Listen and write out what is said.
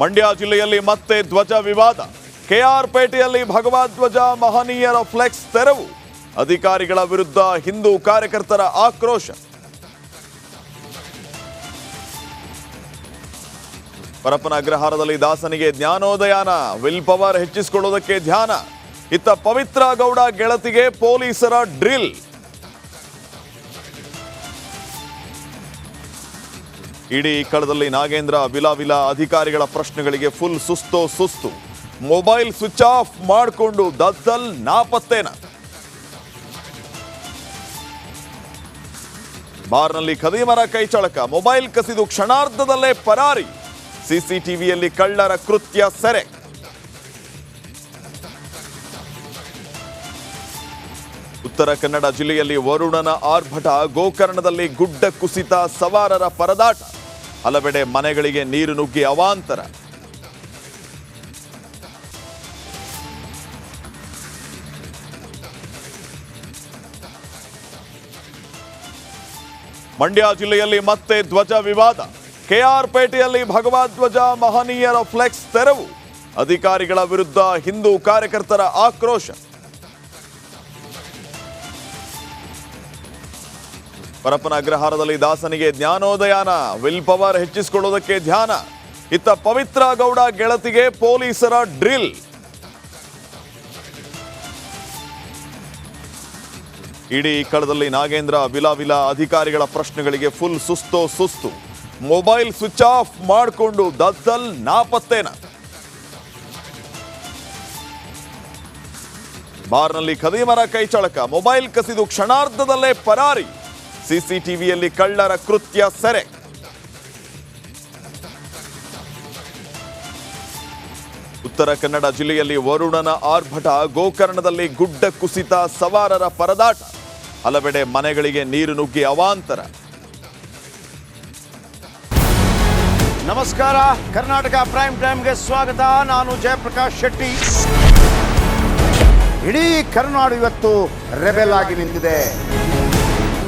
ಮಂಡ್ಯ ಜಿಲ್ಲೆಯಲ್ಲಿ ಮತ್ತೆ ಧ್ವಜ ವಿವಾದ. ಕೆಆರ್ ಪೇಟೆಯಲ್ಲಿ ಭಗವಧ್ವಜ ಮಹನೀಯರ ಫ್ಲೆಕ್ಸ್ ತೆರವು. ಅಧಿಕಾರಿಗಳ ವಿರುದ್ಧ ಹಿಂದೂ ಕಾರ್ಯಕರ್ತರ ಆಕ್ರೋಶ. ಪರಪ್ಪನ ಅಗ್ರಹಾರದಲ್ಲಿ ದಾಸನಿಗೆ ಜ್ಞಾನೋದಯಾನ ವಿಲ್ ಪವರ್ ಹೆಚ್ಚಿಸಿಕೊಳ್ಳುವುದಕ್ಕೆ ಧ್ಯಾನ. ಇತ್ತ ಪವಿತ್ರ ಗೌಡ ಗೆಳತಿಗೆ ಪೊಲೀಸರ ಡ್ರಿಲ್ ಇಡೀ ಕಳದಲ್ಲಿ ನಾಗೇಂದ್ರ ವಿಲಾವಿಲ ಅಧಿಕಾರಿಗಳ ಪ್ರಶ್ನೆಗಳಿಗೆ ಫುಲ್ ಸುಸ್ತು ಸುಸ್ತು. ಮೊಬೈಲ್ ಸ್ವಿಚ್ ಆಫ್ ಮಾಡಿಕೊಂಡು ದದ್ದಲ್ ನಾಪತ್ತೇನ. ಬಾರ್ನಲ್ಲಿ ಖದೀಮರ ಕೈಚಳಕ ಮೊಬೈಲ್ ಕಸಿದು ಕ್ಷಣಾರ್ಧದಲ್ಲೇ ಪರಾರಿ. ಸಿಸಿಟಿವಿಯಲ್ಲಿ ಕಳ್ಳರ ಕೃತ್ಯ ಸೆರೆ. ಉತ್ತರ ಕನ್ನಡ ಜಿಲ್ಲೆಯಲ್ಲಿ ವರುಣನ ಆರ್ಭಟ ಗೋಕರ್ಣದಲ್ಲಿ ಗುಡ್ಡ ಕುಸಿತ ಸವಾರರ ಪರದಾಟ. ಹಲವೆಡೆ ಮನೆಗಳಿಗೆ ನೀರು ನುಗ್ಗಿ ಅವಾಂತರ. ಮಂಡ್ಯ ಜಿಲ್ಲೆಯಲ್ಲಿ ಮತ್ತೆ ಧ್ವಜ ವಿವಾದ. ಕೆಆರ್ ಪೇಟೆಯಲ್ಲಿ ಭಗವಧ್ವಜ ಮಹನೀಯರ ಫ್ಲೆಕ್ಸ್ ತೆರವು. ಅಧಿಕಾರಿಗಳ ವಿರುದ್ಧ ಹಿಂದೂ ಕಾರ್ಯಕರ್ತರ ಆಕ್ರೋಶ. ಪರಪ್ಪನ ಅಗ್ರಹಾರದಲ್ಲಿ ದಾಸನಿಗೆ ಜ್ಞಾನೋದಯಾನ ವಿಲ್ ಪವರ್ ಹೆಚ್ಚಿಸಿಕೊಳ್ಳೋದಕ್ಕೆ ಧ್ಯಾನ. ಇತ್ತ ಪವಿತ್ರ ಗೌಡ ಗೆಳತಿಗೆ ಪೊಲೀಸರ ಡ್ರಿಲ್ ಇಡೀ ಕಳದಲ್ಲಿ ನಾಗೇಂದ್ರ ವಿಲಾವಿಲ ಅಧಿಕಾರಿಗಳ ಪ್ರಶ್ನೆಗಳಿಗೆ ಫುಲ್ ಸುಸ್ತೋ ಸುಸ್ತು. ಮೊಬೈಲ್ ಸ್ವಿಚ್ ಆಫ್ ಮಾಡಿಕೊಂಡು ದದ್ದಲ್ ನಾಪತ್ತೇನ. ಬಾರ್ನಲ್ಲಿ ಖದೀಮರ ಕೈಚಳಕ ಮೊಬೈಲ್ ಕಸಿದು ಕ್ಷಣಾರ್ಧದಲ್ಲೇ ಪರಾರಿ. ಸಿಸಿಟಿವಿಯಲ್ಲಿ ಕಳ್ಳರ ಕೃತ್ಯ ಸೆರೆ. ಉತ್ತರ ಕನ್ನಡ ಜಿಲ್ಲೆಯಲ್ಲಿ ವರುಣನ ಆರ್ಭಟ, ಗೋಕರ್ಣದಲ್ಲಿ ಗುಡ್ಡ ಕುಸಿತ, ಸವಾರರ ಪರದಾಟ, ಹಲವೆಡೆ ಮನೆಗಳಿಗೆ ನೀರು ನುಗ್ಗಿ ಅವಾಂತರ. ನಮಸ್ಕಾರ, ಕರ್ನಾಟಕ ಪ್ರೈಮ್ ಟೈಮ್ಗೆ ಸ್ವಾಗತ. ನಾನು ಜಯಪ್ರಕಾಶ್ ಶೆಟ್ಟಿ. ಇಡೀ ಕರ್ನಾಡು ಇವತ್ತು ರೆಬೆಲ್ ಆಗಿ ನಿಂತಿದೆ.